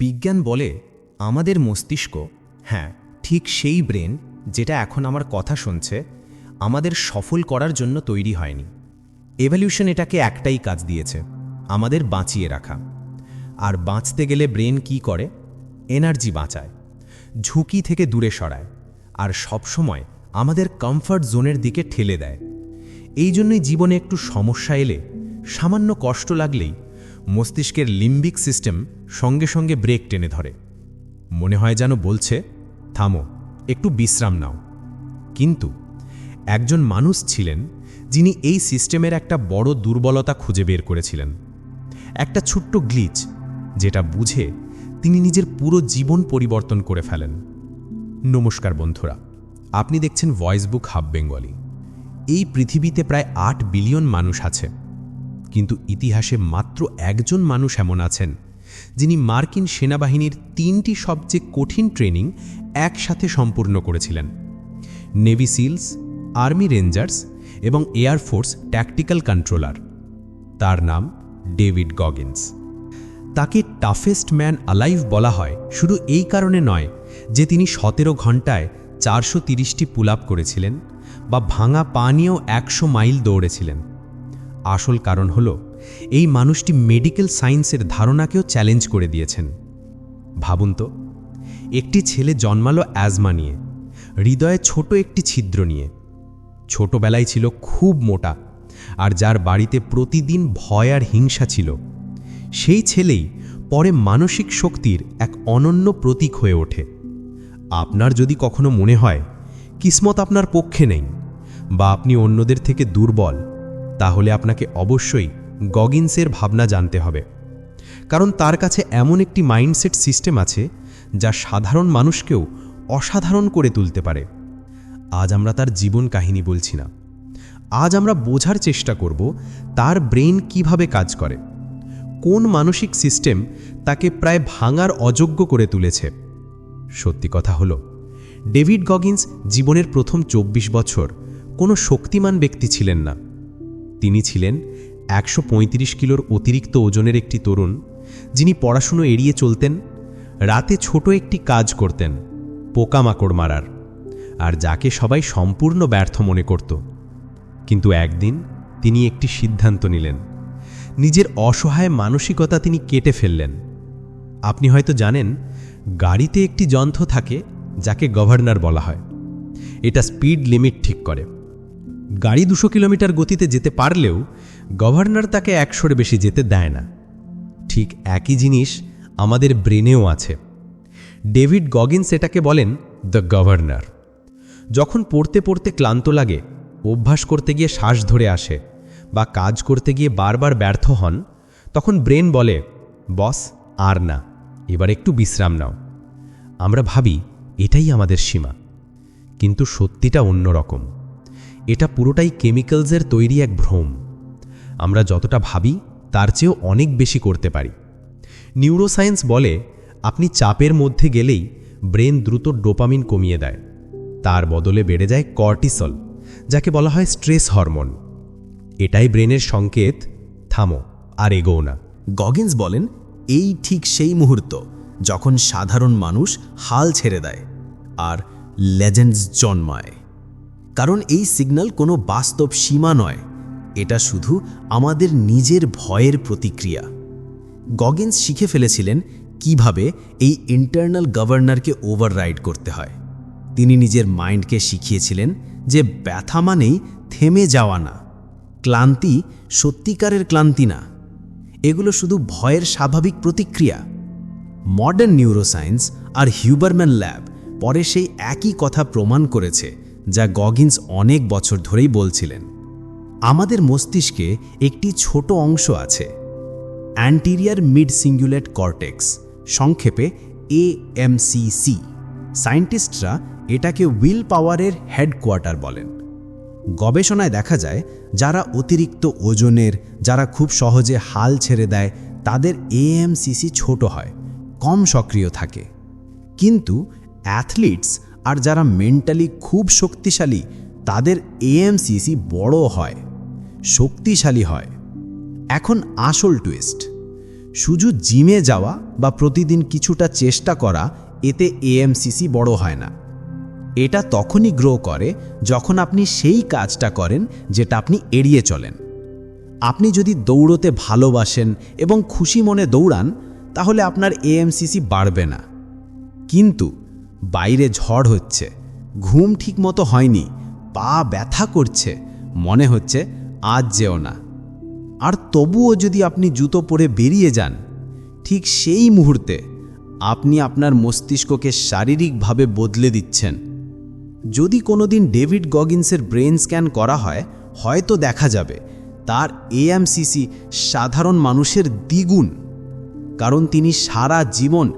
বিজ্ঞান বলে আমাদের মস্তিষ্ক। হ্যাঁ ঠিক সেই ব্রেন যেটা এখন আমার কথা শুনছে, আমাদের সফল করার জন্য তৈরি হয়নি। এভলিউশন এটাকে একটাই কাজ দিয়েছে, আমাদের বাঁচিয়ে রাখা। আর বাঁচতে গেলে ব্রেন কি করে? এনার্জি বাঁচায়, ঝুঁকি থেকে দূরে সরায়, আর সবসময় আমাদের কমফর্ট জোনের দিকে ঠেলে দেয়। এই জন্যই জীবনে একটু সমস্যা এলে, সামান্য কষ্ট লাগলেই মস্তিষ্কের লিম্বিক সিস্টেম সঙ্গে সঙ্গে ব্রেক টেনে ধরে। মনে হয় যেন বলছে, থামো, একটু বিশ্রাম নাও। কিন্তু একজন মানুষ ছিলেন যিনি এই সিস্টেমের একটা বড় দুর্বলতা খুঁজে বের করেছিলেন। একটা ছোট্ট গ্লিচ যেটা বুঝে তিনি নিজের পুরো জীবন পরিবর্তন করে ফেলেন। নমস্কার বন্ধুরা, আপনি দেখছেন ভয়েস বুক হাব বেঙ্গলি। এই পৃথিবীতে প্রায় আট বিলিয়ন মানুষ আছে। কিন্তু ইতিহাসে মাত্র একজন মানুষ এমন আছেন, যিনি মার্কিন সেনাবাহিনীর তিনটি সবচেয়ে কঠিন ট্রেনিং একসাথে সম্পূর্ণ করেছিলেন। নেভি সিলস, আর্মি রেঞ্জার্স এবং এয়ারফোর্স ট্যাকটিক্যাল কন্ট্রোলার। তার নাম ডেভিড গগিন্স। তাকে টাফেস্ট ম্যান আলাইভ বলা হয় শুধু এই কারণে নয় যে তিনি সতেরো ঘন্টায় চারশো তিরিশটি পুল আপ করেছিলেন বা ভাঙা পা নিয়েও একশো মাইল দৌড়েছিলেন। আসল কারণ হল, এই মানুষটি মেডিকেল সায়েন্সের ধারণাকেও চ্যালেঞ্জ করে দিয়েছেন। ভাবুন তো, একটি ছেলে জন্মালো অ্যাজমা নিয়ে, হৃদয়ে ছোট একটি ছিদ্র নিয়ে। ছোটবেলায় ছিল খুব মোটা, আর যার বাড়িতে প্রতিদিন ভয় আর হিংসা ছিল। সেই ছেলেই পরে মানসিক শক্তির এক অনন্য প্রতীক হয়ে ওঠে। আপনার যদি কখনো মনে হয়, কিসমত আপনার পক্ষে নেই, বা আপনি অন্যদের থেকে দুর্বল তাহলে আপনাকে অবশ্যই গগিন্সের ভাবনা জানতে হবে। কারণ তার কাছে এমন একটি মাইন্ডসেট সিস্টেম আছে, যা সাধারণ মানুষকেও অসাধারণ করে তুলতে পারে। আজ আমরা তার জীবন কাহিনী বলছি না। আজ আমরা বোঝার চেষ্টা করব তার ব্রেন কীভাবে কাজ করে। কোন মানসিক সিস্টেম তাকে প্রায় ভাঙার অযোগ্য করে তুলেছে। সত্যি কথা হলো, ডেভিড গগিন্স জীবনের প্রথম ২৪ বছর কোনো শক্তিমান ব্যক্তি ছিলেন না। তিনি ছিলেন একশো পঁয়ত্রিশ কিলোর অতিরিক্ত ওজনের একটি তরুণ, যিনি পড়াশুনো এড়িয়ে চলতেন, রাতে ছোট একটি কাজ করতেন, পোকামাকড় মারার, আর যাকে সবাই সম্পূর্ণ ব্যর্থ মনে করত। কিন্তু একদিন তিনি একটি সিদ্ধান্ত নিলেন, নিজের অসহায় মানসিকতা তিনি কেটে ফেললেন। আপনি হয়তো জানেন, গাড়িতে একটি যন্ত্র থাকে, যাকে গভর্নর বলা হয়। এটা স্পিড লিমিট ঠিক করে। গাড়ি দুশো কিলোমিটার গতিতে যেতে পারলেও গভর্নর তাকে একশোর বেশি যেতে দেয় না। ঠিক একই জিনিস আমাদের ব্রেনেও আছে। ডেভিড গগিন্স এটাকে বলেন দ্য গভর্নর। যখন পড়তে পড়তে ক্লান্ত লাগে, অভ্যাস করতে গিয়ে শ্বাস ধরে আসে বা কাজ করতে গিয়ে বারবার ব্যর্থ হন, তখন ব্রেন বলে, বস, আর না, এবার একটু বিশ্রাম নাও। আমরা ভাবি এটাই আমাদের সীমা। কিন্তু সত্যিটা অন্যরকম। এটা পুরোটাই কেমিক্যালসের তৈরি এক ভ্রম। আমরা যতটা ভাবি, তার চেয়েও অনেক বেশি করতে পারি। নিউরোসায়েন্স বলে, আপনি চাপের মধ্যে গেলেই ব্রেন দ্রুত ডোপামিন কমিয়ে দেয়। তার বদলে বেড়ে যায় কর্টিসল, যাকে বলা হয় স্ট্রেস হরমোন। এটাই ব্রেনের সংকেত। থামো, আর এগোও না। গগিন্স বলেন, এই ঠিক সেই মুহূর্ত যখন সাধারণ মানুষ হাল ছেড়ে দেয় আর লেজেন্ডস জন্মায়। কারণ এই সিগন্যাল কোনো বাস্তব সীমা নয়। এটা শুধু আমাদের নিজের ভয়ের প্রতিক্রিয়া। গগিন্স শিখে ফেলেছিলেন কীভাবে এই ইন্টারনাল গভর্নরকে ওভাররাইড করতে হয়। তিনি নিজের মাইন্ডকে শিখিয়েছিলেন যে ব্যথা মানেই থেমে যাওয়া না। ক্লান্তি সত্যিকারের ক্লান্তি না। এগুলো শুধু ভয়ের স্বাভাবিক প্রতিক্রিয়া। মডার্ন নিউরোসায়েন্স আর হিউবারম্যান ল্যাব পরে সেই একই কথা প্রমাণ করেছে যা গগিন্স অনেক বছর ধরেই বলছিলেন। আমাদের মস্তিষ্কে একটি ছোট অংশ আছে অ্যান্টিরিয়ার মিড সিঙ্গুলেট কর্টেক্স সংক্ষেপে এএমসিসি সায়েন্টিস্টরা এটাকে উইল পাওয়ারের হেডকোয়ার্টার বলেন। গবেষণায় দেখা যায়, যারা অতিরিক্ত ওজনের, যারা খুব সহজে হাল ছেড়ে দেয়, তাদের এএমসিসি ছোট হয়, কম সক্রিয় থাকে। কিন্তু অ্যাথলিটস আর যারা মেন্টালি খুব শক্তিশালী, তাদের এএমসিসি বড় হয়, শক্তিশালী হয়। এখন আসল টুইস্ট শুধু জিমে যাওয়া বা প্রতিদিন কিছুটা চেষ্টা করা, এতে এএমসিসি বড় হয় না। এটা তখনই গ্রো করে যখন আপনি সেই কাজটা করেন যেটা আপনি এড়িয়ে চলেন। আপনি যদি দৌড়তে ভালোবাসেন এবং খুশি মনে দৌড়ান, তাহলে আপনার এএমসিসি বাড়বে না। কিন্তু বাইরে ঝড় হচ্ছে। ঘুম ঠিকমতো হয়নি। পা ব্যথা করছে। মনে হচ্ছে আজ যেও না। আর তবুও যদি আপনি জুতো পরে বেরিয়ে যান, ঠিক সেই মুহূর্তে আপনি আপনার মস্তিষ্ককে শারীরিকভাবে বদলে দিচ্ছেন। যদি কোনোদিন ডেভিড গগিন্সের ব্রেন স্ক্যান করা হয়, হয়তো দেখা যাবে তার এএমসিসি সাধারণ মানুষের দ্বিগুণ। কারণ তিনি সারা জীবন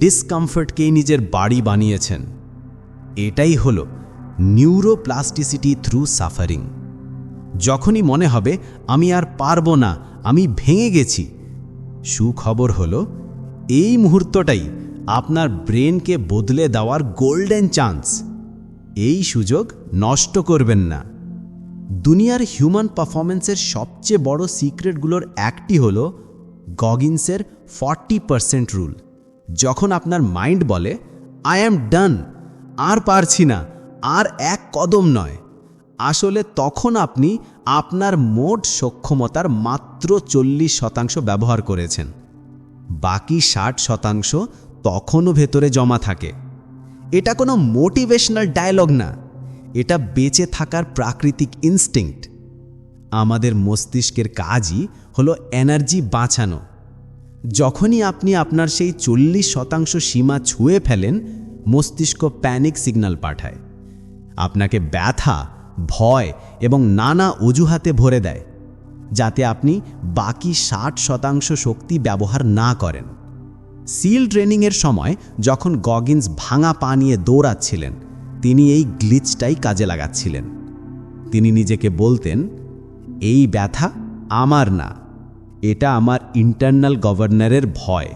ডিসকমফর্টকেই নিজের বাড়ি বানিয়েছেন। এটাই হলো নিউরোপ্লাস্টিসিটি থ্রু সাফারিং যখনই মনে হবে, আমি আর পারব না, আমি ভেঙে গেছি, সুখবর হলো, এই মুহূর্তটাই আপনার ব্রেনকে বদলে দেওয়ার গোল্ডেন চান্স এই সুযোগ নষ্ট করবেন না। দুনিয়ার হিউম্যান পারফরমেন্সের সবচেয়ে বড় সিক্রেটগুলোর একটি হল গগিন্সের ফর্টি পারসেন্ট রুল যখন আপনার মাইন্ড বলে, আই অ্যাম ডান, আর পারছি না, আর এক কদম নয়। আসলে তখন আপনি আপনার মোট সক্ষমতার মাত্র চল্লিশ শতাংশ ব্যবহার করেছেন। বাকি ষাট শতাংশ তখনও ভেতরে জমা থাকে। এটা কোনো মোটিভেশনাল ডায়লগ না, এটা বেঁচে থাকার প্রাকৃতিক ইনস্টিংক্ট। আমাদের মস্তিষ্কের কাজই হলো এনার্জি বাঁচানো। যখনই আপনি আপনার সেই চল্লিশ শতাংশ সীমা ছুঁয়ে ফেলেন, মস্তিষ্ক প্যানিক সিগন্যাল পাঠায়। আপনাকে ব্যথা, ভয় এবং নানা অজুহাতে ভরে দেয়, যাতে আপনি বাকি ষাট শতাংশ শক্তি ব্যবহার না করেন। সিল ট্রেনিংয়ের সময় যখন গগিন্স ভাঙা পা নিয়ে দৌড়াচ্ছিলেন, তিনি এই গ্লিচটাই কাজে লাগাচ্ছিলেন। তিনি নিজেকে বলতেন, এই ব্যথা আমার না। এটা আমার ইন্টারনাল গভর্নরের ভয়।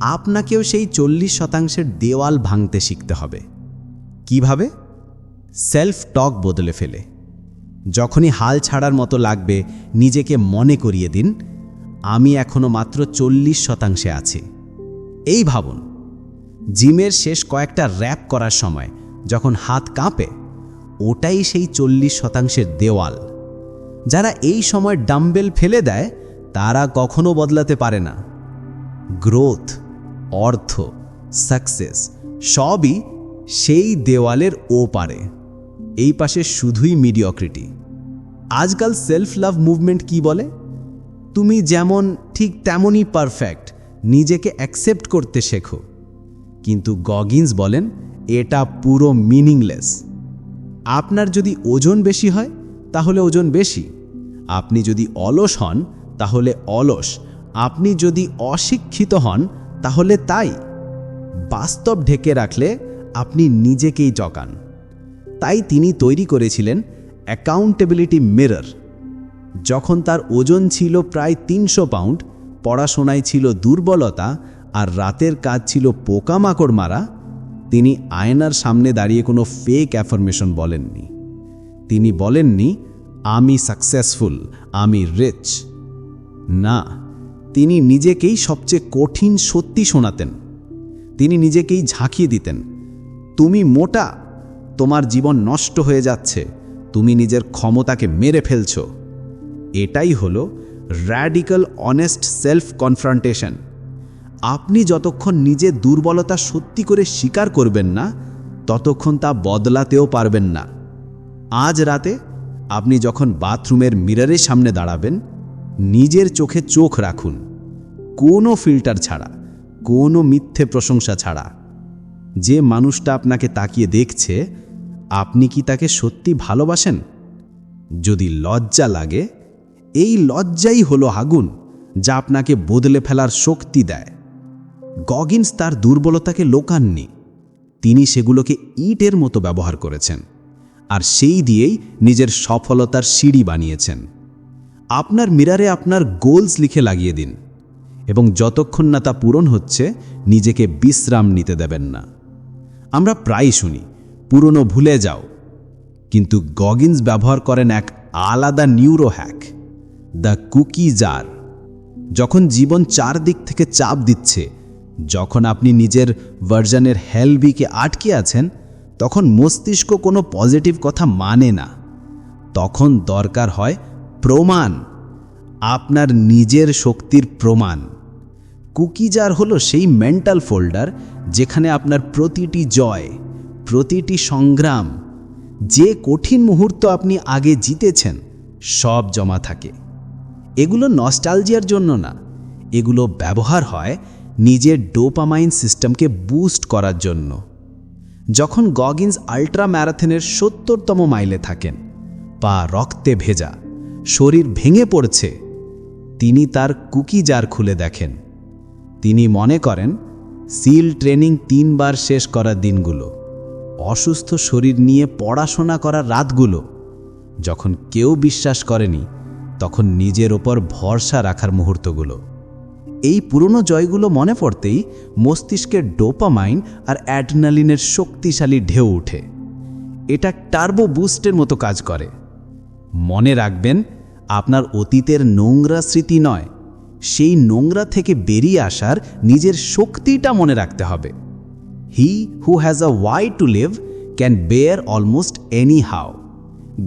আপনাকেও সেই চল্লিশ শতাংশের দেওয়াল ভাঙতে শিখতে হবে। কীভাবে? সেলফ টক বদলে ফেলে। যখনই হাল ছাড়ার মতো লাগবে, নিজেকে মনে করিয়ে দিন। আমি এখনও মাত্র চল্লিশ শতাংশে আছি। এই ভাবুন, জিমের শেষ কয়েকটা র্যাপ করার সময় যখন হাত কাঁপে, ওটাই সেই চল্লিশ শতাংশের দেওয়াল। যারা এই সময় ডাম্বেল ফেলে দেয় তারা কখনো বদলাতে পারে না। গ্রোথ, অর্থ, সাকসেস সবই সেই দেওয়ালের ও পারে এই পাশে শুধুই মিডিয়ক্রিটি আজকাল সেলফ লাভ মুভমেন্ট কি বলে? তুমি যেমন ঠিক তেমনই পারফেক্ট নিজেকে অ্যাকসেপ্ট করতে শেখো। কিন্তু গগিন্স বলেন, এটা পুরো মিনিংলেস আপনার যদি ওজন বেশি হয়, তাহলে ওজন বেশি। আপনি যদি অলস হন তাহলে অলস। আপনি যদি অশিক্ষিত হন, তাহলে তাই। বাস্তব ঢেকে রাখলে আপনি নিজেকেই জকান তাই তিনি তৈরি করেছিলেন অ্যাকাউন্টেবিলিটি মিরর যখন তার ওজন ছিল প্রায় তিনশো পাউন্ড পড়াশোনায় ছিল দুর্বলতা আর রাতের কাজ ছিল পোকামাকড় মারা, তিনি আয়নার সামনে দাঁড়িয়ে কোনো ফেক অ্যাফরমেশন বলেননি। তিনি বলেননি, আমি সাকসেসফুল আমি রিচ না, তিনি নিজেকেই সবচেয়ে কঠিন সত্যি শোনাতেন। তিনি নিজেকেই ঝাঁকিয়ে দিতেন। তুমি মোটা, তোমার জীবন নষ্ট হয়ে যাচ্ছে, তুমি নিজের ক্ষমতাকে মেরে ফেলছ। এটাই হলো র্যাডিক্যাল অনেস্ট সেলফ কনফ্রন্টেশন আপনি যতক্ষণ নিজে দুর্বলতা সত্যি করে স্বীকার করবেন না, ততক্ষণ তা বদলাতেও পারবেন না। আজ রাতে আপনি যখন বাথরুমের মিররের সামনে দাঁড়াবেন নিজের চোখে চোখ রাখুন। কোনো ফিল্টার ছাড়া, কোনো মিথ্যে প্রশংসা ছাড়া। যে মানুষটা আপনাকে তাকিয়ে দেখছে, আপনি কি তাকে সত্যি ভালোবাসেন? যদি লজ্জা লাগে, এই লজ্জাই হলো আগুন, যা আপনাকে বদলে ফেলার শক্তি দেয়। গগিন্স তার দুর্বলতাকে লোকাননি। তিনি সেগুলোকে ইটের মতো ব্যবহার করেছেন, আর সেই দিয়েই নিজের সফলতার সিঁড়ি বানিয়েছেন। আপনার মিরারে আপনার গোলস লিখে লাগিয়ে দিন, এবং যতক্ষণ না তা পূরণ হচ্ছে, নিজেকে বিশ্রাম নিতে দেবেন না। আমরা প্রায় শুনি, পুরনো ভুলে যাও। কিন্তু গগিন্স ব্যবহার করেন এক আলাদা neuro hack, the cookie jar. যখন জীবন চারদিক থেকে চাপ দিচ্ছে, যখন আপনি নিজের ভার্জনের হেলবিকে আটকে আছেন, তখন মস্তিষ্ক কোনো পজিটিভ কথা মানে না। তখন দরকার হয় প্রমাণ। আপনার নিজের শক্তির প্রমাণ। কুকিজার হলো সেই মেন্টাল ফোল্ডার যেখানে আপনার প্রতিটি জয়, প্রতিটি সংগ্রাম, যে কঠিন মুহূর্ত আপনি আগে জিতেছেন, সব জমা থাকে। এগুলো নস্টালজিয়ার জন্য না। এগুলো ব্যবহার হয় নিজের ডোপামাইন সিস্টেমকে বুস্ট করার জন্য। যখন গগিন্স আল্ট্রা ম্যারাথনের সত্তরতম মাইলে থাকেন, পা রক্তে ভেজা শরীর ভেঙে পড়ছে। তিনি তার কুকি জার খুলে দেখেন। তিনি মনে করেন, সিল ট্রেনিং তিনবার শেষ করার দিনগুলো, অসুস্থ শরীর নিয়ে পড়াশোনা করার রাতগুলো। যখন কেউ বিশ্বাস করেনি, তখন নিজের ওপর ভরসা রাখার মুহূর্তগুলো। এই পুরনো জয়গুলো মনে পড়তেই মস্তিষ্কের ডোপামাইন আর অ্যাডনালিনের শক্তিশালী ঢেউ ওঠে এটা টার্বো বুস্টের মতো কাজ করে। মনে রাখবেন, আপনার অতীতের নোংরা স্মৃতি নয়। সেই নোংরা থেকে বেরিয়ে আসার নিজের শক্তিটা মনে রাখতে হবে। He who has a why to live can bear almost any how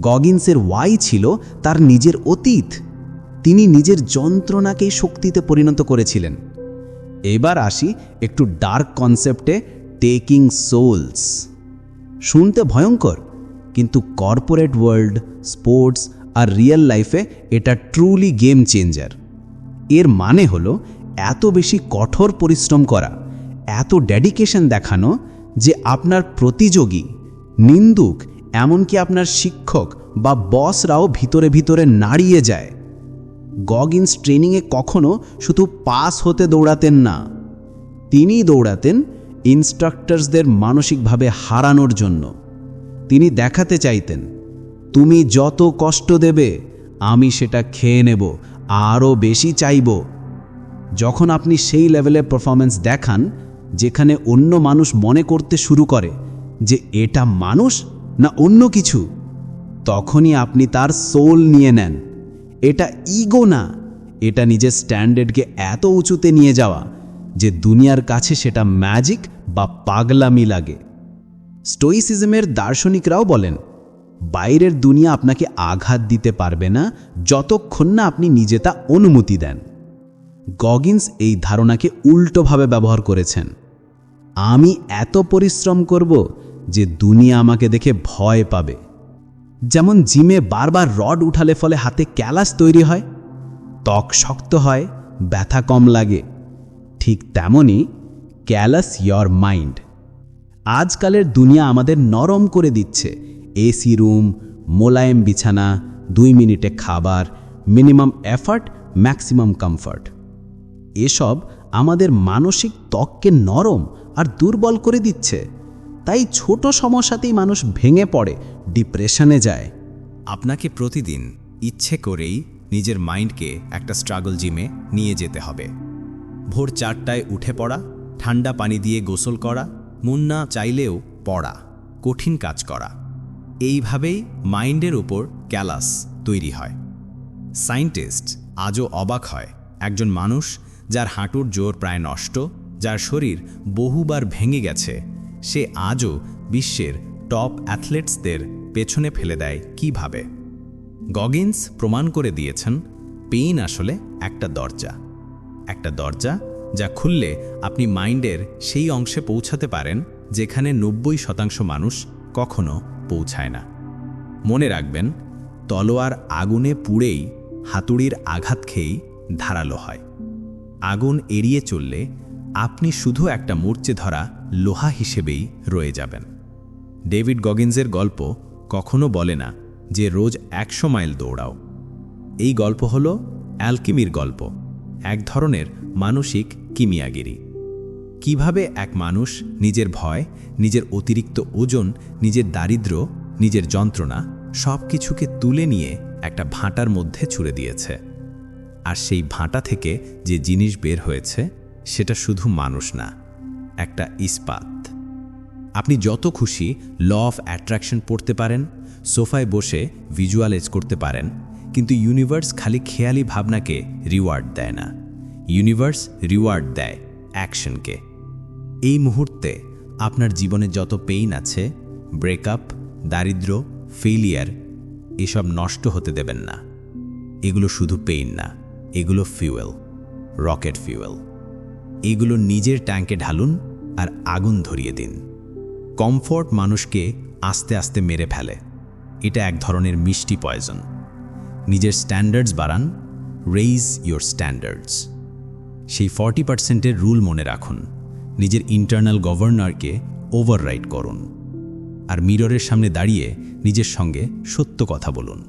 গগিন্সের why ছিল তার নিজের অতীত। তিনি নিজের যন্ত্রণাকেই শক্তিতে পরিণত করেছিলেন। এবার আসি একটু ডার্ক কনসেপ্টে টেকিং সোলস শুনতে ভয়ঙ্কর। কিন্তু কর্পোরেট ওয়ার্ল্ড স্পোর্টস আর রিয়েল লাইফে এটা ট্রুলি গেম চেঞ্জার এর মানে হলো এত বেশি কঠোর পরিশ্রম করা, এত ডেডিকেশন দেখানো যে আপনার প্রতিযোগী, নিন্দুক, এমনকি আপনার শিক্ষক বা বসরাও ভিতরে ভিতরে নাড়িয়ে যায়। গগিন্স ট্রেনিংয়ে কখনো শুধু পাস হতে দৌড়াতেন না তিনি দৌড়াতেন ইনস্ট্রাক্টরসদের মানসিকভাবে হারানোর জন্য। তিনি দেখাতে চাইতেন, তুমি যত কষ্ট দেবে, আমি সেটা খেয়ে নেব, আরও বেশি চাইব। যখন আপনি সেই লেভেলে পারফরমেন্স দেখান, যেখানে অন্য মানুষ মনে করতে শুরু করে যে এটা মানুষ না অন্য কিছু, তখনই আপনি তার সোল নিয়ে নেন। এটা ইগো না, এটা নিজের স্ট্যান্ডার্ডকে এত উঁচুতে নিয়ে যাওয়া যে দুনিয়ার কাছে সেটা ম্যাজিক বা পাগলামি লাগে। স্টোইসিজমের দার্শনিকরাও বলেন, বাইরের দুনিয়া আপনাকে আঘাত দিতে পারবে না যতক্ষণ না আপনি নিজে তা অনুমতি দেন। গগিন্স এই ধারণাকে উল্টোভাবে ব্যবহার করেছেন। আমি এত পরিশ্রম করব যে দুনিয়া আমাকে দেখে ভয় পাবে। যেমন জিমে বারবার রড উঠালে ফলে হাতে ক্যালাস তৈরি হয়, ত্বক শক্ত হয়, ব্যথা কম লাগে। ঠিক তেমনই ক্যালাস ইয়র মাইন্ড। আজকালের দুনিয়া আমাদের নরম করে দিচ্ছে। এসি রুম, মোলায়েম বিছানা, দুই মিনিটে খাবার, মিনিমাম এফার্ট, ম্যাক্সিমাম কমফর্ট। এসব আমাদের মানসিক ত্বককে নরম আর দুর্বল করে দিচ্ছে। তাই ছোট সমস্যাতেই মানুষ ভেঙে পড়ে, ডিপ্রেশনে যায়। আপনাকে প্রতিদিন ইচ্ছে করেই নিজের মাইন্ডকে একটা স্ট্রাগল জিমে নিয়ে যেতে হবে। ভোর চারটায় উঠে পড়া, ঠান্ডা পানি দিয়ে গোসল করা মন না চাইলেও পড়া, কঠিন কাজ করা। এইভাবেই মাইন্ডের উপর ক্যালাস তৈরি হয়। সায়েন্টিস্ট আজও অবাক হয়, একজন মানুষ যার হাঁটুর জোর প্রায় নষ্ট, যার শরীর বহুবার ভেঙে গেছে, সে আজও বিশ্বের টপ অ্যাথলেটসদের পেছনে ফেলে দেয় কীভাবে? গগিন্স প্রমাণ করে দিয়েছেন, পেইন আসলে একটা দরজা। একটা দরজা যা খুললে আপনি মাইন্ডের সেই অংশে পৌঁছাতে পারেন যেখানে নব্বই শতাংশ মানুষ কখনো পৌঁছায় না। মনে রাখবেন, তলোয়ার আগুনে পুড়েই হাতুড়ির আঘাত খেয়েই ধারালো হয়। আগুন এড়িয়ে চললে আপনি শুধু একটা মূর্চে ধরা লোহা হিসেবেই রয়ে যাবেন। ডেভিড গগিন্সের গল্প কখনো বলে না যে রোজ একশো মাইল দৌড়াও। এই গল্প হল অ্যালকিমির গল্প। এক ধরনের মানসিক কিমিয়াগিরি। কীভাবে এক মানুষ নিজের ভয়, নিজের অতিরিক্ত ওজন, নিজের দারিদ্র, নিজের যন্ত্রণা সব কিছুকে তুলে নিয়ে একটা ভাঁটার মধ্যে ছুড়ে দিয়েছে। আর সেই ভাঁটা থেকে যে জিনিস বের হয়েছে, সেটা শুধু মানুষ না, একটা ইস্পাত। আপনি যত খুশি ল অফ অ্যাট্রাকশন পড়তে পারেন, সোফায় বসে ভিজুয়ালাইজ করতে পারেন কিন্তু ইউনিভার্স খালি খেয়ালি ভাবনাকে রিওয়ার্ড দেয় না। ইউনিভার্স রিওয়ার্ড দেয় অ্যাকশনকে এই মুহূর্তে আপনার জীবনে যত পেইন আছে ব্রেকআপ দারিদ্র ফেলিয়ার এসব নষ্ট হতে দেবেন না। এগুলো শুধু পেইন না, এগুলো ফিউয়েল রকেট ফিউয়েল এগুলো নিজের ট্যাঙ্কে ঢালুন আর আগুন ধরিয়ে দিন। কমফোর্ট মানুষকে আস্তে আস্তে মেরে ফেলে। এটা এক ধরনের মিষ্টি পয়জন নিজের স্ট্যান্ডার্ডস বাড়ান রেইজ ইয়োর স্ট্যান্ডার্ডস সেই ফর্টি পার্সেন্টের রুল মনে রাখুন, নিজের ইন্টারনাল গভর্নরকে ওভাররাইড করুন, আর মিররের সামনে দাঁড়িয়ে নিজের সঙ্গে সত্য কথা বলুন।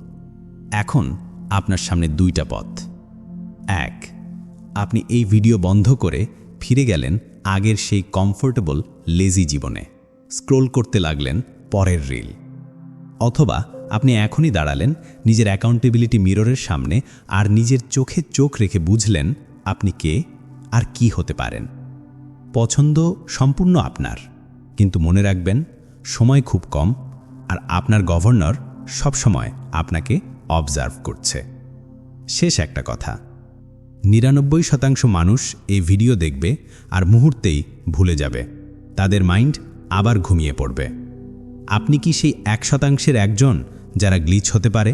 এখন আপনার সামনে দুইটা পথ। এক, আপনি এই ভিডিও বন্ধ করে ফিরে গেলেন আগের সেই কমফোর্টেবল লেজি জীবনে। স্ক্রোল করতে লাগলেন পরের রিল অথবা আপনি এখনই দাঁড়ালেন, নিজের অ্যাকাউন্টেবিলিটি মিররের সামনে আর নিজের চোখে চোখ রেখে বুঝলেন আপনি কে আর কি হতে পারেন। পছন্দ সম্পূর্ণ আপনার, কিন্তু মনে রাখবেন সময় খুব কম আর আপনার গভর্নর সবসময় আপনাকে অবজার্ভ করছে। শেষ একটা কথা, নিরানব্বই শতাংশ মানুষ এই ভিডিও দেখবে আর মুহূর্তেই ভুলে যাবে, তাদের মাইন্ড আবার ঘুমিয়ে পড়বে। আপনি কি সেই এক শতাংশের একজন যারা গ্লিচ হতে পারে?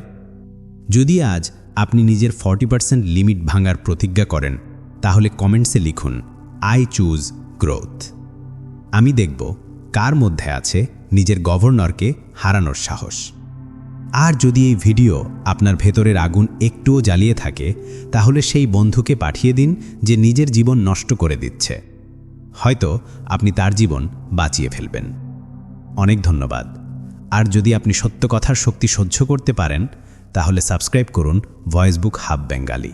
যদি আজ আপনি নিজের ফর্টি পার্সেন্ট লিমিট ভাঙার প্রতিজ্ঞা করেন, তাহলে কমেন্টসে লিখুন, আই চুজ গ্রোথ। আমি দেখব কার মধ্যে আছে নিজের গভর্নরকে হারানোর সাহস। আর যদি এই ভিডিও আপনার ভেতরের আগুন একটুও জ্বালিয়ে থাকে, তাহলে সেই বন্ধুকে পাঠিয়ে দিন যে নিজের জীবন নষ্ট করে দিচ্ছে। হয়তো আপনি তার জীবন বাঁচিয়ে ফেলবেন। অনেক ধন্যবাদ। আর যদি আপনি সত্য কথার শক্তি সহ্য করতে পারেন, তাহলে সাবস্ক্রাইব করুন ভয়েস বুক হাব বেঙ্গালি।